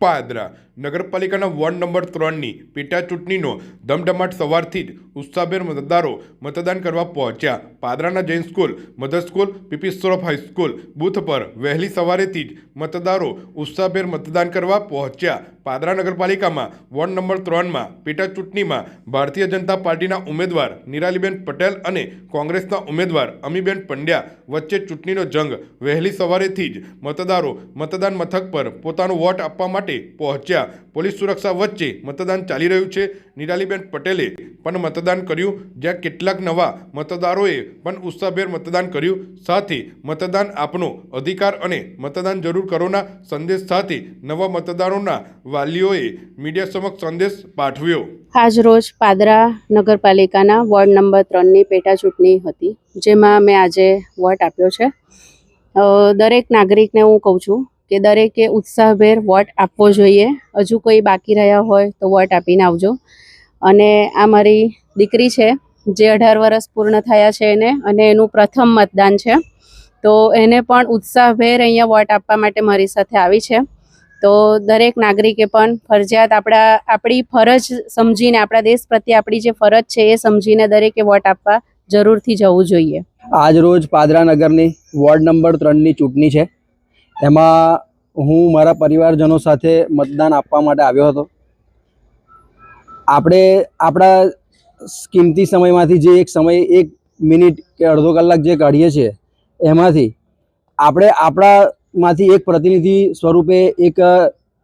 પાદરા નગરપાલિકાના ward number ત્રણની પેટા ચૂંટણીનો ધમધમાટ સવારથી જ ઉત્સાહભેર મતદારો મતદાન કરવા પહોંચ્યા. પાદરાના Jain school, mother school, PP સોરફ high school booth પર વહેલી સવારેથી જ મતદારો ઉત્સાહભેર મતદાન કરવા પહોંચ્યા. પાદરા નગરપાલિકામાં, વોર્ડ નંબર ત્રણમાં પેટા ચૂંટણીમાં ભારતીય જનતા પાર્ટીના ઉમેદવાર નિરાલીબેન પટેલ અને કોંગ્રેસના ઉમેદવાર અમીબેન પંડ્યા વચ્ચે ચૂંટણીનો જંગ. વહેલી સવારેથી જ મતદારો મતદાન મથક પર પોતાનો વોટ આપવા માટે પહોંચ્યા. પોલીસ સુરક્ષા વચ્ચે મતદાન ચાલી રહ્યું છે. નિરાલીબેન પટેલે પણ મતદાન કર્યું, જ્યાં કેટલાક નવા મતદારોએ પણ ઉત્સાહભેર મતદાન કર્યું. સાથે મતદાન આપનો અધિકાર અને મતદાન જરૂર કરોના સંદેશ સાથે નવા મતદારોના વાલીઓએ મીડિયા સમક્ષ સંદેશ પાઠવ્યો. આજ રોજ પાદરા નગરપાલિકાના વોર્ડ નંબર ત્રણની પેટા ચૂંટણી હતી, જેમાં મેં આજે વોટ આપ્યો છે. દરેક નાગરિકને હું કહું છું કે દરેકે ઉત્સાહભેર વોટ આપવો જોઈએ. હજુ કોઈ બાકી રહ્યા હોય તો વોટ આપીને આવજો. અને આ મારી દીકરી છે, જે અઢાર વર્ષ પૂર્ણ થયા છે એને અને એનું પ્રથમ મતદાન છે. તો એને પણ ઉત્સાહભેર અહીંયા વોટ આપવા માટે મારી સાથે આવી છે. તો દરેક નાગરિકે પણ ફરજિયાત આપણા, આપણી ફરજ સમજીને, આપણા દેશ પ્રત્યે આપણી જે ફરજ છે એ સમજીને દરેકે વોટ આપવા જરૂરથી જવું જોઈએ. આજ રોજ પાદરા નગરની વોર્ડ નંબર ત્રણની ચૂંટણી છે. એમાં હું મારા પરિવારજનો સાથે મતદાન આપવા માટે આવ્યો હતો. આપણે આપણા કિંમતી સમયમાંથી જે એક સમય, એક મિનિટ કે અડધો કલાક જે કાઢીએ છીએ, એમાંથી આપણે આપણામાંથી એક પ્રતિનિધિ સ્વરૂપે એક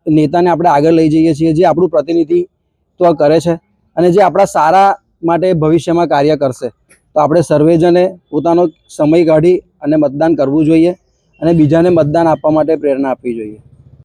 નેતાને આપણે આગળ લઈ જઈએ છીએ, જે આપણું પ્રતિનિધિત્વ કરે છે અને જે આપણા સારા માટે ભવિષ્યમાં કાર્ય કરશે. તો આપણે સર્વેજને પોતાનો સમય કાઢી અને મતદાન કરવું જોઈએ અને બીજાને મતદાન આપવા માટે પ્રેરણા આપવી જોઈએ.